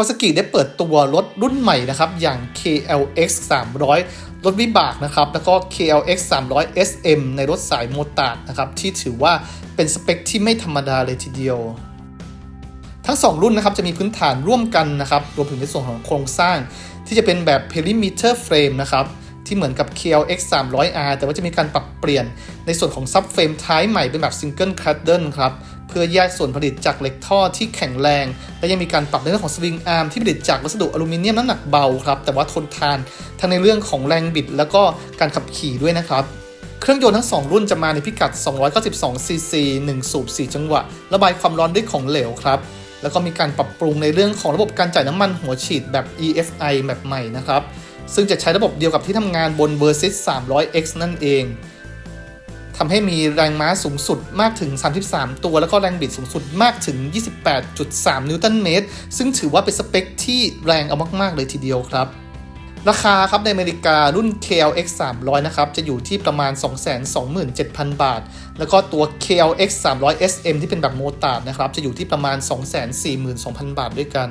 Kawasaki ได้เปิดตัวรถรุ่นใหม่นะครับ อย่าง KLX 300 รถวิบากนะครับ แล้วก็ KLX 300 SM ในรถสายโมตาร์นะครับ ที่ถือว่าเป็นสเปคที่ไม่ธรรมดาเลยทีเดียว ทั้ง 2 รุ่นนะครับ จะมีพื้นฐานร่วมกันนะครับ รวมถึงในส่วนของโครงสร้าง ที่จะเป็นแบบ perimeter frame นะครับที่เหมือนกับ KLX 300R แต่ว่าจะมีการปรับเปลี่ยนในส่วนของซับเฟรมท้ายใหม่เป็นแบบ single cradle ครับ เพื่อแยกส่วนผลิตจากเหล็กท่อที่แข็งแรง และยังมีการปรับในเรื่องของสวิงอาร์มที่ผลิตจากวัสดุอลูมิเนียมน้ำหนักเบาครับ แต่ว่าทนทานทั้งในเรื่องของแรงบิด แล้วก็การขับขี่ด้วยนะครับเครื่องยนต์ทั้ง 2 รุ่นจะมาในพิกัด 292 ซีซี 1 สูบ 4 จังหวะ ระบายความร้อนด้วยของเหลวครับ แล้วก็มีการปรับปรุงในเรื่องของระบบการจ่ายน้ำมันหัวฉีดแบบ EFI แบบใหม่นะครับ ซึ่งจะใช้ระบบเดียวกับที่ทำงานบน Versys 300X นั่นเอง ทำให้มีแรงม้าสูงสุดมากถึง 33 ตัว แล้วก็แรงบิดสูงสุดมากถึง 28.3 นิวตันเมตร ซึ่งถือว่าเป็นสเปคที่แรงเอามากๆเลยทีเดียวครับราคาครับในอเมริการุ่น KLX 300 นะครับ จะอยู่ที่ประมาณ 227,000 บาท แล้วก็ตัว KLX 300 SM ที่เป็นแบบโมตาร์ดนะครับ จะอยู่ที่ประมาณ 242,000 บาทด้วยกัน